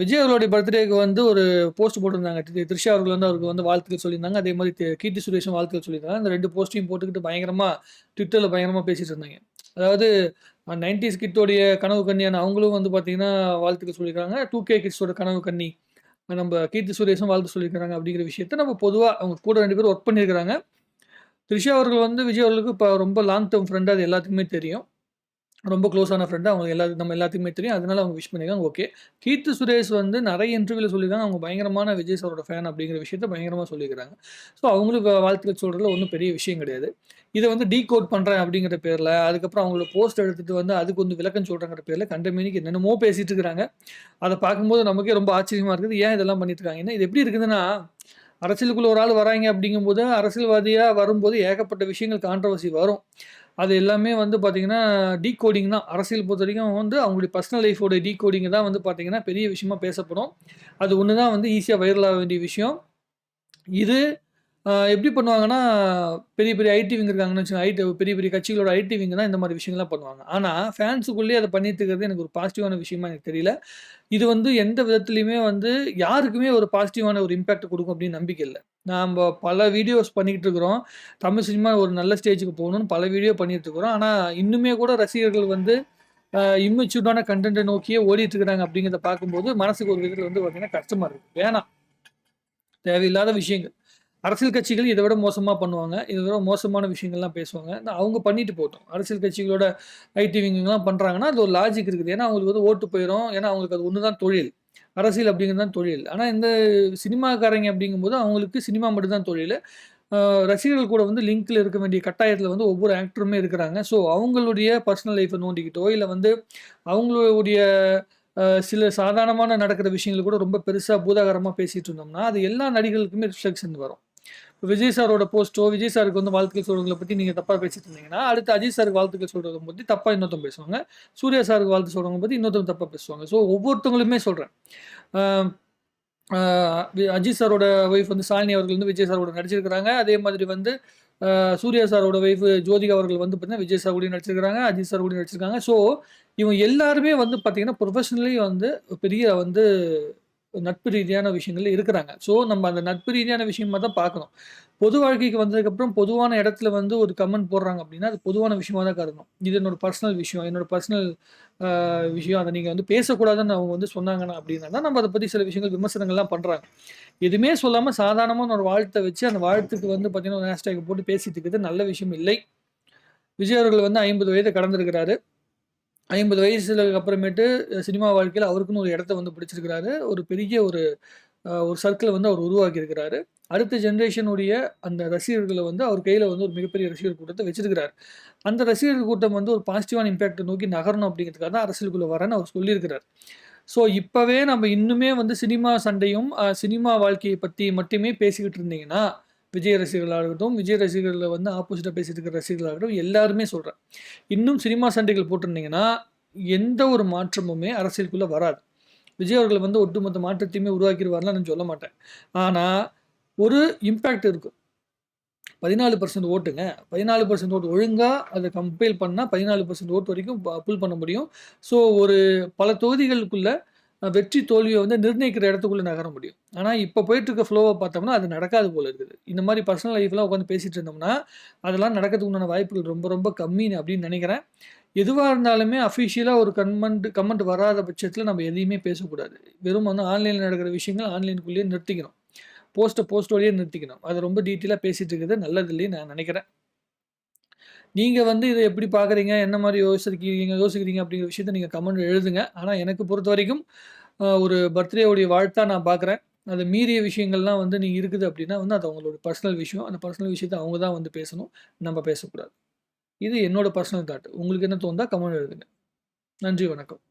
விஜய் அவர்களுடைய பர்த்டேக்கு வந்து ஒரு போஸ்ட் போட்டிருந்தாங்க. த்ரிஷா அவர்கள் வந்து அவருக்கு வந்து வாழ்த்துக்கள் சொல்லியிருந்தாங்க. அதே மாதிரி கீர்த்தி சுரேஷும் வாழ்த்துக்கள் சொல்லியிருந்தாங்க. அந்த ரெண்டு போஸ்ட்டையும் போட்டுக்கிட்டு பயங்கரமாக ட்விட்டரில் பயங்கரமாக பேசிகிட்டு இருந்தாங்க. அதாவது நைன்டிஸ் கிட்டோடைய கனவு கன்னியான அவங்களும் வந்து பார்த்தீங்கன்னா, வாழ்த்துக்கள் சொல்லியிருக்காங்க. 2கே கிட்ஸோட கனவு கன்னி நம்ம கீர்த்தி சுரேஷும் வாழ்த்து சொல்லியிருக்காங்க அப்படிங்கிற விஷயத்த நம்ம பொதுவாக அவங்க கூட ரெண்டு பேரும் ஒர்க் பண்ணியிருக்கிறாங்க. த்ரிஷா அவர்கள் வந்து விஜய் அவர்களுக்கு இப்போ ரொம்ப லாங் டேர்ம் ஃப்ரெண்டாக அது எல்லாத்துக்குமே தெரியும். ரொம்ப க்ளோஸான ஃப்ரெண்டு அவங்க எல்லா நம்ம எல்லாத்துக்குமே தெரியும். அதனால அவங்க விஷ் பண்ணியிருக்காங்க. ஓகே. கீர்த்தி சுரேஷ் வந்து நிறைய இன்டர்வியூவில் சொல்லியிருக்காங்க. அவங்க பயங்கரமான விஜய் சாரோட ஃபேன் அப்படிங்கிற விஷயத்த பயங்கரமாக சொல்லியிருக்காங்க. ஸோ அவங்களும் வாழ்த்துக்கள் சொல்கிறதுல ஒன்றும் பெரிய விஷயம் கிடையாது. இதை வந்து டீ கோட் பண்ணுறேன் அப்படிங்கிற பேரில் அதுக்கப்புறம் அவங்களோட போஸ்ட் எடுத்துகிட்டு வந்து அதுக்கு வந்து விளக்கம் சொல்றேங்கிற பேரில் கண்டமேனிக்கு என்னென்னமோ பேசிகிட்டு இருக்கிறாங்க. அதை பார்க்கும்போது நமக்கே ரொம்ப ஆச்சரியமாக இருக்குது. ஏன் இதெல்லாம் பண்ணிட்டு இருக்காங்கன்னா, இது எப்படி இருக்குதுன்னா, அரசியலுக்குள்ள ஒரு ஆள் வராய்ங்க அப்படிங்கும்போது, அரசியல்வாதியாக வரும்போது ஏகப்பட்ட விஷயங்கள் கான்ட்ரவர்சி வரும். அது எல்லாமே வந்து பார்த்திங்கன்னா டீகோடிங் தான். அரசியல் பொறுத்தவரைக்கும் வந்து அவங்களுடைய பர்சனல் லைஃபோட டீகோடிங் தான் வந்து பார்த்திங்கன்னா பெரிய விஷயமா பேசப்படும். அது ஒன்று தான் வந்து ஈஸியாக வைரல் ஆக வேண்டிய விஷயம். இது எப்படி பண்ணுவாங்கன்னா, பெரிய பெரிய ஐடி விங் இருக்காங்கன்னு வச்சுக்கோங்க. ஐடி பெரிய பெரிய கட்சிகளோட ஐடி விங் தான் இந்த மாதிரி விஷயங்கள்லாம் பண்ணுவாங்க. ஆனால் ஃபேன்ஸுக்குள்ளேயே அதை பண்ணிட்டு இருக்கிறது எனக்கு ஒரு பாசிட்டிவான விஷயமா எனக்கு தெரியல. இது வந்து எந்த விதத்துலையுமே வந்து யாருக்குமே ஒரு பாசிட்டிவான ஒரு இம்பேக்ட் கொடுக்கும் அப்படின்னு நம்பிக்கை இல்லை நாம்ப பல வீடியோஸ் பண்ணிக்கிட்டு இருக்கிறோம். தமிழ் சினிமா ஒரு நல்ல ஸ்டேஜுக்கு போகணும்னு பல வீடியோ பண்ணிகிட்டு இருக்கிறோம். ஆனால் இன்னுமே கூட ரசிகர்கள் வந்து இம்மெச்சூர்டான கண்டென்ட்டை நோக்கியே ஓடிட்டு இருக்கிறாங்க அப்படிங்கிறத பார்க்கும்போது, மனசுக்கு ஒரு விதத்தில் வந்து பார்த்தீங்கன்னா கஷ்டமாக இருக்குது வேணாம். தேவையில்லாத விஷயங்கள். அரசியல் கட்சிகள் இதை விட மோசமாக பண்ணுவாங்க. இதை விட மோசமான விஷயங்கள்லாம் பேசுவாங்க. அவங்க பண்ணிட்டு போட்டோம் அரசியல் கட்சிகளோட ஐடி விங்லாம் பண்ணுறாங்கன்னா அது ஒரு லாஜிக் இருக்குது. ஏன்னா, அவங்களுக்கு வந்து ஓட்டு போயிடும் ஏன்னா, அவங்களுக்கு அது ஒன்று தான் தொழில். அரசியல் அப்படிங்கிறது தான் தொழில். ஆனால் இந்த சினிமாக்காரங்க அப்படிங்கும்போது அவங்களுக்கு சினிமா மட்டும்தான் தொழில் ரசிகர்கள் கூட வந்து லிங்க்ல இருக்க வேண்டிய கட்டாயத்தில் வந்து ஒவ்வொரு ஆக்டருமே இருக்கிறாங்க. ஸோ, அவங்களுடைய பர்சனல் லைஃப்பை நோண்டிக்கிட்டோ, இல்லை வந்து அவங்களுடைய சில சாதாரணமான நடக்கிற விஷயங்கள் கூட ரொம்ப பெருசாக பூதாகரமாக பேசிகிட்டு இருந்தோம்னா, அது எல்லா நடிகர்களுக்குமே ரிஃப்ளெக்ஷன் வரும். விஜய் சாரோட போஸ்ட்டோ, விஜய் சாருக்கு வந்து வாழ்த்துக்கள் சொல்றவங்கள பற்றி நீங்கள் தப்பாக பேசிட்டு இருந்தீங்கன்னா, அடுத்து அஜித் சாருக்கு வாழ்த்துக்கள் சொல்றத பற்றி தப்பாக இன்னொருத்தம் பேசுவாங்க. சூர்யா சாருக்கு வாழ்த்து சொல்றவங்க பற்றி இன்னொருத்தம் தப்பாக பேசுவாங்க. ஸோ, ஒவ்வொருத்தவங்களுமே சொல்கிறேன் அஜித் சாரோட ஒய்ஃப் வந்து சாலினி அவர்கள் வந்து விஜய் சாரோட நடிச்சிருக்கிறாங்க. அதே மாதிரி வந்து சூர்யா சாரோட ஒய்ஃப் ஜோதிகா அவர்கள் வந்து பார்த்தீங்கன்னா, விஜய் சார் கூடயும் நடிச்சிருக்காங்க. அஜித் சார் கூட நடிச்சிருக்காங்க. ஸோ, இவங்க எல்லாருமே வந்து பார்த்தீங்கன்னா, ப்ரொஃபஷனலி வந்து பெரிய வந்து நட்பு ரீதியான விஷயங்கள் இருக்கிறாங்க. ஸோ, நம்ம அந்த நட்பு ரீதியான விஷயமா தான் பார்க்கணும். பொது வாழ்க்கைக்கு வந்ததுக்கப்புறம் பொதுவான இடத்துல வந்து ஒரு கமெண்ட் போடுறாங்க அப்படின்னா, அது பொதுவான விஷயமா தான் கருதணும். இது என்னோட பர்சனல் விஷயம். என்னோட பர்சனல் விஷயம். அதை நீங்கள் வந்து பேசக்கூடாதுன்னு அவங்க வந்து சொன்னாங்கன்னா அப்படின்னா தான், நம்ம அதை பற்றி சில விஷயங்கள் விமர்சனங்கள்லாம் பண்ணுறாங்க எதுவுமே சொல்லாமல் சாதாரணமாக என்னோட வாழ்த்த வச்சு, அந்த வாழ்த்துக்கு வந்து பார்த்தீங்கன்னா, ஒரு ஹேஷ்டேக் போட்டு பேசிட்டு இருக்கிறது நல்ல விஷயம் இல்லை. விஜய் அவர்கள் வந்து ஐம்பது வயதை கடந்திருக்கிறாரு. 50 வயசுக்கு அப்புறமேட்டு சினிமா வாழ்க்கையில் அவருக்குன்னு ஒரு இடத்த வந்து பிடிச்சிருக்கிறாரு. ஒரு பெரிய ஒரு ஒரு சர்க்கிளை வந்து அவர் உருவாக்கியிருக்கிறாரு அடுத்த ஜென்ரேஷனுடைய அந்த ரசிகர்களை வந்து அவர் கையில் வந்து ஒரு மிகப்பெரிய ரசிகர் கூட்டத்தை வச்சிருக்கிறார் அந்த ரசிகர்கள் கூட்டம் வந்து ஒரு பாசிட்டிவான இம்பேக்டை நோக்கி நகரணும் அப்படிங்கிறதுக்காக தான் அரசியலுக்குள்ளே வரேன்னு அவர் சொல்லியிருக்கிறார். ஸோ, இப்போவே நம்ம இன்னுமே வந்து சினிமா சண்டையும், சினிமா வாழ்க்கையை பற்றி மட்டுமே பேசிக்கிட்டு இருந்தீங்கன்னா, விஜய் ரசிகர்களாக இருக்கட்டும் விஜய் ரசிகர்களில் வந்து ஆப்போசிட்டாக பேசிட்டு இருக்கிற ரசிகர்களாகட்டும், எல்லாருமே சொல்கிறேன் இன்னும் சினிமா சண்டைகள் போட்டிருந்தீங்கன்னா, எந்த ஒரு மாற்றமுமே அரசியலுக்குள்ளே வராது. விஜய் அவர்கள் வந்து ஒட்டுமொத்த மாற்றத்தையுமே உருவாக்கிடுவார்லாம் நான் சொல்ல மாட்டேன். ஆனால் ஒரு இம்பேக்ட் இருக்கும். 14% ஓட்டுங்க. 14% ஓட்டு ஒழுங்காக அதை கம்பேர் பண்ணால் பதினாலு பர்சன்ட் ஓட்டு வரைக்கும் புல் பண்ண முடியும். ஸோ, ஒரு பல தொகுதிகளுக்குள்ளே வெற்றி தோல்வியை வந்து நிர்ணயிக்கிற இடத்துக்குள்ளே நகர முடியும். ஆனால் இப்போ போயிட்டுருக்க ஃப்ளோவை பார்த்தோம்னா, அது நடக்காது போல இருக்குது. இந்த மாதிரி பர்சனல் லைஃப்லாம் உட்காந்து பேசிகிட்டு இருந்தோம்னா, அதெல்லாம் நடக்கிறதுக்கு உண்டான வாய்ப்புகள் ரொம்ப ரொம்ப கம்மின்னு அப்படின்னு நினைக்கிறேன் எதுவாக இருந்தாலுமே அஃபிஷியலாக ஒரு கன்மெண்ட் கமெண்ட் வராத பட்சத்தில் நம்ம எதையுமே பேசக்கூடாது. வெறும் வந்து ஆன்லைனில் நடக்கிற விஷயங்கள் ஆன்லைனுக்குள்ளேயே நிறுத்திக்கணும். போஸ்ட்டை போஸ்ட்டோடையே நிறுத்திக்கணும். அது ரொம்ப டீட்டெயிலாக பேசிகிட்டு இருக்கிறது நல்லதில்லைன்னு நான் நினைக்கிறேன் நீங்கள் வந்து இதை எப்படி பார்க்குறீங்க? என்ன மாதிரி யோசிச்சிருக்கீங்க யோசிக்கிறீங்க அப்படிங்கிற விஷயத்த நீங்கள் கமெண்ட் எழுதுங்க. ஆனால் எனக்கு பொறுத்த வரைக்கும் ஒரு பர்த்டேவுடைய வாழ்த்தாக வாழ்த்தா நான் பார்க்குறேன். அதை மீறிய விஷயங்கள்லாம் வந்து நீ இருக்குது அப்படின்னா வந்து அது அவங்களோட பர்சனல் விஷயம். அந்த பர்சனல் விஷயத்தை அவங்க தான் வந்து பேசணும். நம்ம பேசக்கூடாது. இது என்னோட பர்சனல் தாட். உங்களுக்கு என்ன தோணுதா கமெண்ட் எழுதுங்க. நன்றி, வணக்கம்.